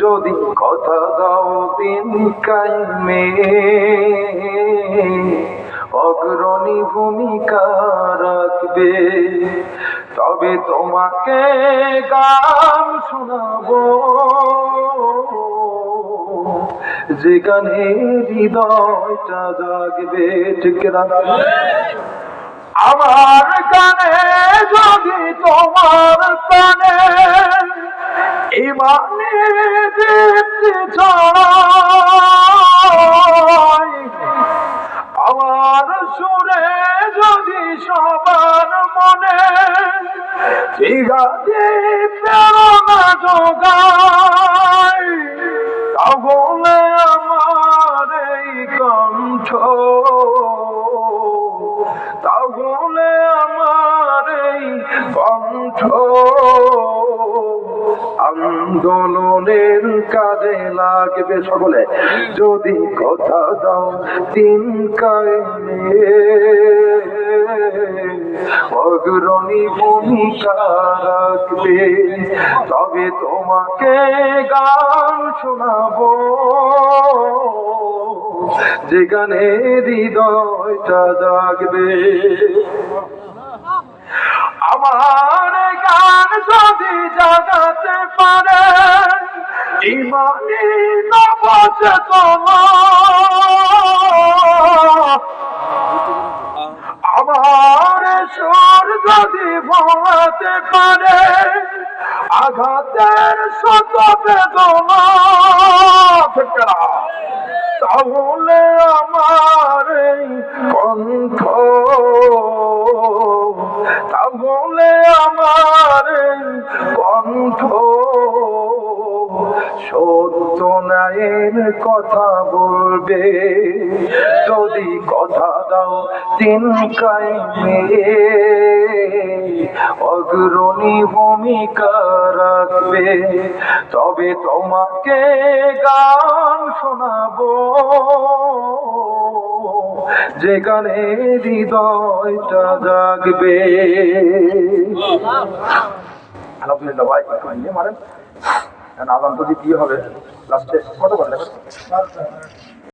যদি কথা দাও দিন কাইমে, অগ্রণী ভূমিকা রাখবে, তবে তোমাকে গান শোনাবো। যে গানে হৃদয়টা জাগবে, ঠিক আমার গানে যদি তোমার চাই আমার সুরে যদি সবার মনে ঠিকাতে প্রেরণা যোগায় তাহলে আমার এই কণ্ঠ। তাহলে আমার এই কণ্ঠ। আন্দোলনের কাজে লাগবে সকলে। যদি কথা দাও কায়মে। অগ্রণী ভূমিকা রাখবে। তবে তোমাকে গান শোনাবো। যেখানে হৃদয়টা জাগবে। আমার যদি জাগাতে পারে ইমানি নবচেতনা আমার সুর যদি ভোলাতে পারে, আঘাতের শত বেদনা? তাহলে আমার তাহলে আমার কণ্ঠ, সত্য নায়ের কথা বলবে। যদি কথা দাও তিন কাইমে, অগ্রণী ভূমিকা রাখবে। তবে তোমাকে গান শোনাবো। যে গানে হৃদয়টা জাগবে। আলহামদুলিল্লাহ ভাই ইয়ে মারেন। আদান তো দিতে হবে। লাস্টে কত করে